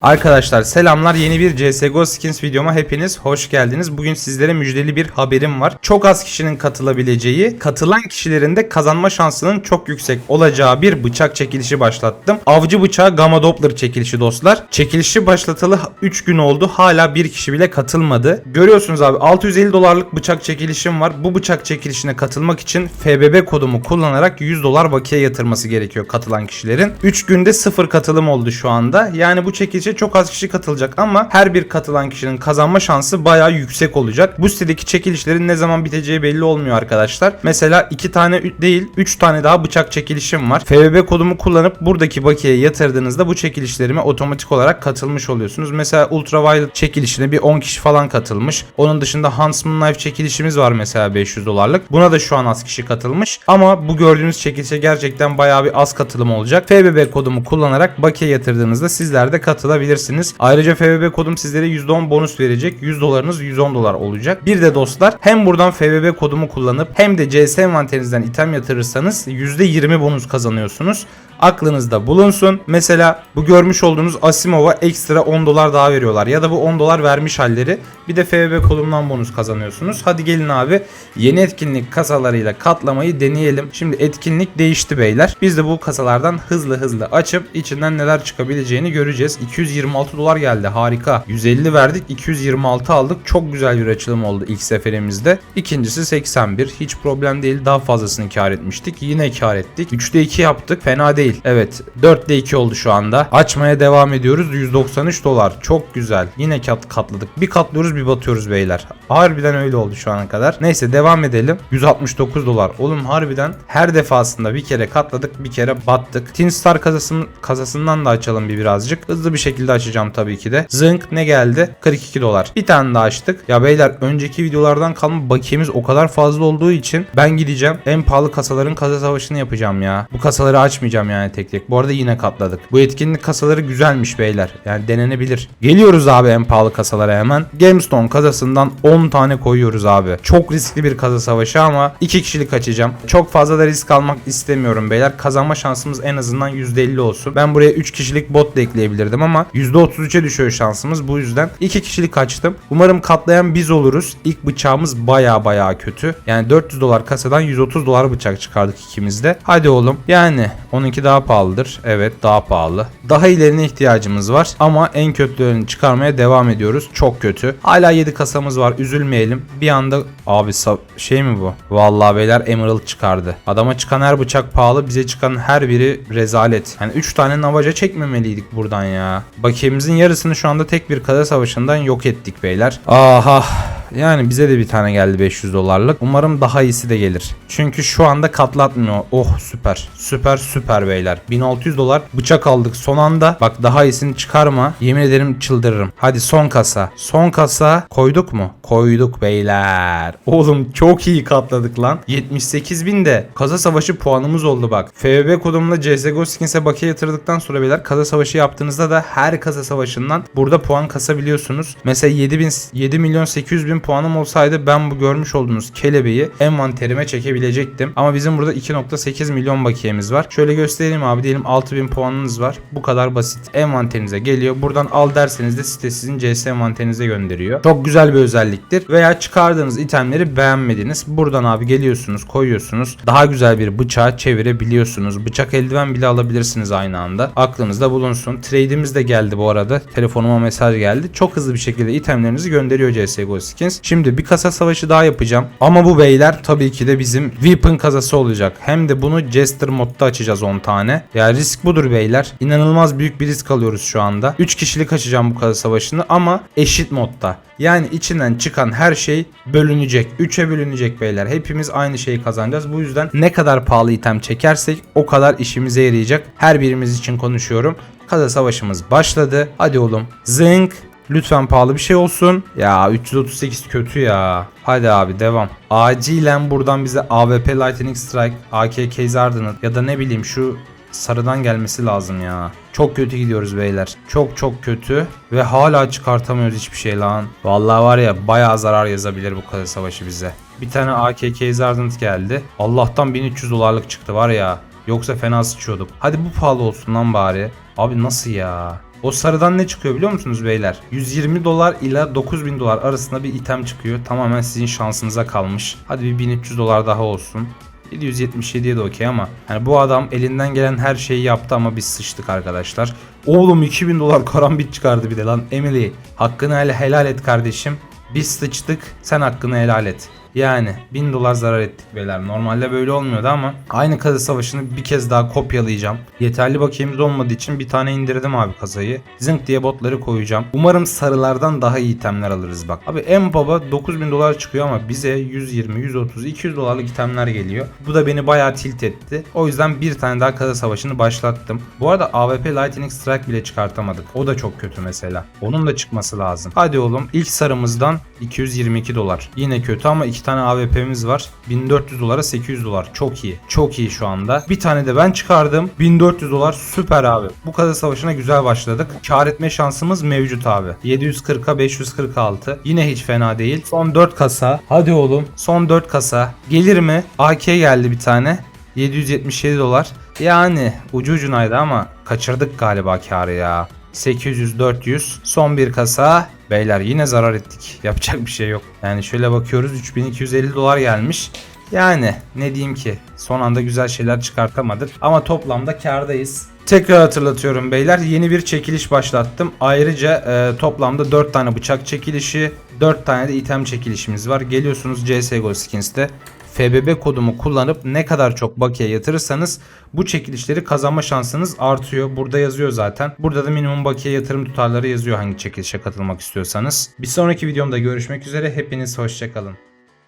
Arkadaşlar selamlar yeni bir CSGO Skins videoma hepiniz hoş geldiniz. Bugün sizlere müjdeli bir haberim var. Çok az kişinin katılabileceği, katılan kişilerin de kazanma şansının çok yüksek olacağı bir bıçak çekilişi başlattım. Avcı bıçağı Gamma Doppler çekilişi dostlar. Çekilişi başlatalı 3 gün oldu. Hala bir kişi bile katılmadı. Görüyorsunuz abi 650 dolarlık bıçak çekilişim var. Bu bıçak çekilişine katılmak için FBB kodumu kullanarak 100 dolar bakiye yatırması gerekiyor katılan kişilerin. 3 günde sıfır katılım oldu şu anda. Yani bu çekilişe çok az kişi katılacak ama her bir katılan kişinin kazanma şansı bayağı yüksek olacak. Bu sitedeki çekilişlerin ne zaman biteceği belli olmuyor arkadaşlar. Mesela 2 tane değil 3 tane daha bıçak çekilişim var. FBB kodumu kullanıp buradaki bakiyeye yatırdığınızda bu çekilişlerime otomatik olarak katılmış oluyorsunuz. Mesela Ultraviolet çekilişine bir 10 kişi falan katılmış. Onun dışında Huntsman Knife çekilişimiz var mesela 500 dolarlık. Buna da şu an az kişi katılmış. Ama bu gördüğünüz çekilişe gerçekten bayağı bir az katılım olacak. FBB kodumu kullanarak bakiye yatırdığınızda sizler de katılabilirsiniz. Ayrıca FBB kodum sizlere %10 bonus verecek. 100 dolarınız 110 dolar olacak. Bir de dostlar hem buradan FBB kodumu kullanıp hem de CS envanterinizden item yatırırsanız %20 bonus kazanıyorsunuz. Aklınızda bulunsun. Mesela bu görmüş olduğunuz Asimov'a ekstra 10 dolar daha veriyorlar. Ya da bu 10 dolar vermiş halleri. Bir de FBB kodumdan bonus kazanıyorsunuz. Hadi gelin abi yeni etkinlik kasalarıyla katlamayı deneyelim. Şimdi etkinlik değişti beyler. Biz de bu kasalardan hızlı hızlı açıp içinden neler çıkabileceğini göreceğiz. 226 dolar geldi harika. 150 verdik 226 aldık. Çok güzel bir açılım oldu ilk seferimizde. İkincisi 81 hiç problem değil daha fazlasını kar etmiştik. Yine kar ettik. 3'te 2 yaptık fena değil. Evet 4'te 2 oldu şu anda. Açmaya devam ediyoruz. 193 dolar çok güzel. Yine kat katladık. Bir katlıyoruz bir batıyoruz beyler. Harbiden öyle oldu şu ana kadar. Neyse devam edelim. 169 dolar. Oğlum harbiden her defasında bir kere katladık bir kere battık. Tin Star kasasının, kasasından da açalım bir birazcık. Hızlı bir şekilde açacağım tabii ki de. Zınk ne geldi? 42 dolar. Bir tane daha açtık. Ya beyler önceki videolardan kalma bakiyemiz o kadar fazla olduğu için ben gideceğim. En pahalı kasaların kasa savaşını yapacağım ya. Bu kasaları açmayacağım yani tek tek. Bu arada yine katladık. Bu etkinlik kasaları güzelmiş beyler. Yani denenebilir. Geliyoruz abi en pahalı kasalara hemen. GameStone kasasından 10 tane koyuyoruz abi. Çok riskli bir kasa savaşı ama 2 kişilik açacağım. Çok fazla da risk almak istemiyorum beyler. Kazanma şansımız en azından %50 olsun. Ben buraya 3 kişilik bot da ekleyebilirdim ama %33'e düşüyor şansımız. Bu yüzden 2 kişilik açtım. Umarım katlayan biz oluruz. İlk bıçağımız baya baya kötü. Yani 400 dolar kasadan 130 dolar bıçak çıkardık ikimiz de. Hadi oğlum. Yani onunki daha pahalıdır. Evet daha pahalı. Daha ilerine ihtiyacımız var ama en kötülerini çıkarmaya devam ediyoruz. Çok kötü. Hala 7 kasamız var. Üzülmeyelim. Bir anda abi şey mi bu? Vallahi beyler Emerald çıkardı. Adama çıkan her bıçak pahalı. Bize çıkan her biri rezalet. Yani 3 tane navaca çekmemeliydik buradan ya. Bakiyemizin yarısını şu anda tek bir kasa savaşından yok ettik beyler. Aha. Yani bize de bir tane geldi 500 dolarlık. Umarım daha iyisi de gelir. Çünkü şu anda katlatmıyor. Oh süper. Süper süper beyler. 1600 dolar bıçak aldık son anda. Bak daha iyisini çıkarma. Yemin ederim çıldırırım. Hadi son kasa. Son kasa koyduk mu? Koyduk beyler. Oğlum çok iyi katladık lan. 78 bin de kasa savaşı puanımız oldu bak. FBB kodumla CSGO Skins'e bakiye yatırdıktan sonra beyler kasa savaşı yaptığınızda da her kasa savaşından burada puan kasabiliyorsunuz. Mesela 7000 7 milyon 800 bin puanım olsaydı ben bu görmüş olduğunuz kelebeği envanterime çekebilecektim. Ama bizim burada 2.8 milyon bakiyemiz var. Şöyle göstereyim abi diyelim 6000 puanınız var. Bu kadar basit. Envanterinize geliyor. Buradan al derseniz de site sizin CS envanterinize gönderiyor. Çok güzel bir özelliktir. Veya çıkardığınız itemleri beğenmediniz. Buradan abi geliyorsunuz koyuyorsunuz. Daha güzel bir bıçağı çevirebiliyorsunuz. Bıçak eldiven bile alabilirsiniz aynı anda. Aklınızda bulunsun. Trade'imiz de geldi bu arada. Telefonuma mesaj geldi. Çok hızlı bir şekilde itemlerinizi gönderiyor CSGO Skins. Şimdi bir kasa savaşı daha yapacağım. Ama bu beyler tabii ki de bizim Weapon kasası olacak. Hem de bunu Jester modda açacağız 10 tane. Ya risk budur beyler. İnanılmaz büyük bir risk alıyoruz şu anda. 3 kişilik açacağım bu kasa savaşını ama eşit modda. Yani içinden çıkan her şey bölünecek. 3'e bölünecek beyler. Hepimiz aynı şeyi kazanacağız. Bu yüzden ne kadar pahalı item çekersek o kadar işimize yarayacak. Her birimiz için konuşuyorum. Kasa savaşımız başladı. Hadi oğlum. Zınk. Lütfen pahalı bir şey olsun. Ya 338 kötü ya. Hadi abi devam. Acilen buradan bize AWP Lightning Strike, AK Hardened ya da ne bileyim şu sarıdan gelmesi lazım ya. Çok kötü gidiyoruz beyler. Çok çok kötü ve hala çıkartamıyoruz hiçbir şey lan. Vallahi var ya bayağı zarar yazabilir bu kasa savaşı bize. Bir tane AK Case Hardened geldi. Allah'tan 1300 dolarlık çıktı var ya. Yoksa fena sıçıyorduk. Hadi bu pahalı olsun lan bari. Abi nasıl ya? O sarıdan ne çıkıyor biliyor musunuz beyler? 120 dolar ile 9000 dolar arasında bir item çıkıyor. Tamamen sizin şansınıza kalmış. Hadi bir 1300 dolar daha olsun. 777'ye de okey ama yani bu adam elinden gelen her şeyi yaptı ama biz sıçtık arkadaşlar. Oğlum 2000 dolar karambit çıkardı bir de lan Emily. Hakkını helal et kardeşim. Biz sıçtık sen hakkını helal et. Yani 1000 dolar zarar ettik beyler. Normalde böyle olmuyordu ama aynı kazı savaşını bir kez daha kopyalayacağım. Yeterli bakiyemiz olmadığı için bir tane indirdim abi kazayı. Zınk diye botları koyacağım. Umarım sarılardan daha iyi itemler alırız bak. Abi en baba 9000 dolar çıkıyor ama bize 120, 130, 200 dolarlık itemler geliyor. Bu da beni bayağı tilt etti. O yüzden bir tane daha kazı savaşını başlattım. Bu arada AWP Lightning Strike bile çıkartamadık. O da çok kötü mesela. Onun da çıkması lazım. Hadi oğlum ilk sarımızdan 222 dolar. Yine kötü ama iki tane AWP'miz var. 1400 dolara 800 dolar. Çok iyi. Çok iyi şu anda. Bir tane de ben çıkardım. 1400 dolar süper abi. Bu kazı savaşına güzel başladık. Kar etme şansımız mevcut abi. 740'a 546. Yine hiç fena değil. Son 4 kasa. Hadi oğlum. Son 4 kasa. Gelir mi? AK geldi bir tane. 777 dolar. Yani ucu ucunaydı ama kaçırdık galiba karı ya. 800 400 son bir kasa. Beyler yine zarar ettik. Yapacak bir şey yok. Yani şöyle bakıyoruz 3250 dolar gelmiş. Yani ne diyeyim ki? Son anda güzel şeyler çıkartamadık. Ama toplamda kardayız Tekrar hatırlatıyorum beyler. Yeni bir çekiliş başlattım. Ayrıca e, toplamda 4 tane bıçak çekilişi, 4 tane de item çekilişimiz var. Geliyorsunuz CSGO Skins'te FBB kodumu kullanıp ne kadar çok bakiye yatırırsanız bu çekilişleri kazanma şansınız artıyor. Burada yazıyor zaten. Burada da minimum bakiye yatırım tutarları yazıyor hangi çekilişe katılmak istiyorsanız. Bir sonraki videomda görüşmek üzere. Hepiniz hoşçakalın.